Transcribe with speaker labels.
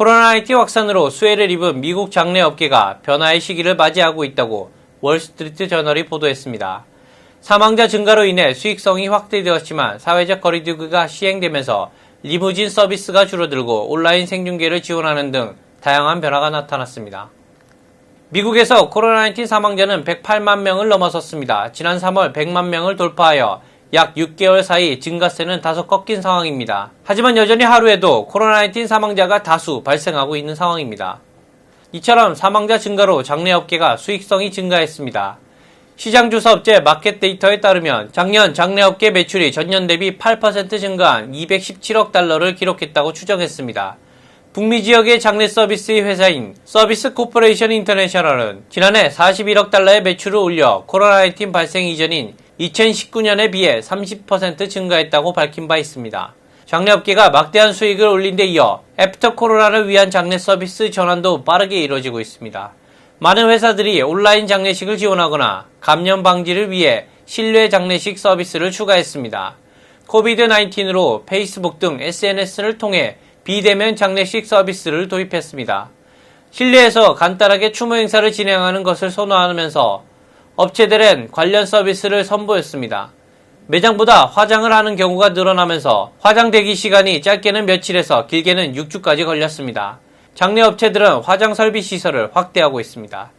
Speaker 1: 코로나19 확산으로 수혜를 입은 미국 장내 업계가 변화의 시기를 맞이하고 있다고 월스트리트 저널이 보도했습니다. 사망자 증가로 인해 수익성이 확대되었지만 사회적 거리두기가 시행되면서 리무진 서비스가 줄어들고 온라인 생중계를 지원하는 등 다양한 변화가 나타났습니다. 미국에서 코로나19 사망자는 108만 명을 넘어섰습니다. 지난 3월 100만 명을 돌파하여 약 6개월 사이 증가세는 다소 꺾인 상황입니다. 하지만 여전히 하루에도 코로나19 사망자가 다수 발생하고 있는 상황입니다. 이처럼 사망자 증가로 장내 업계가 수익성이 증가했습니다. 시장조사업체 마켓데이터에 따르면 작년 장내업계 매출이 전년 대비 8% 증가한 217억 달러를 기록했다고 추정했습니다. 북미 지역의 장내 서비스 회사인 서비스 코퍼레이션 인터내셔널은 지난해 41억 달러의 매출을 올려 코로나19 발생 이전인 2019년에 비해 30% 증가했다고 밝힌 바 있습니다. 장내업계가 막대한 수익을 올린 데 이어 애프터 코로나를 위한 장내 서비스 전환도 빠르게 이루어지고 있습니다. 많은 회사들이 온라인 장례식을 지원하거나 감염 방지를 위해 실내 장례식 서비스를 추가했습니다. 코비드-19으로 페이스북 등 SNS를 통해 비대면 장례식 서비스를 도입했습니다. 실내에서 간단하게 추모 행사를 진행하는 것을 선호하면서 업체들은 관련 서비스를 선보였습니다. 매장보다 화장을 하는 경우가 늘어나면서 화장 대기 시간이 짧게는 며칠에서 길게는 6주까지 걸렸습니다. 장내 업체들은 화장 설비 시설을 확대하고 있습니다.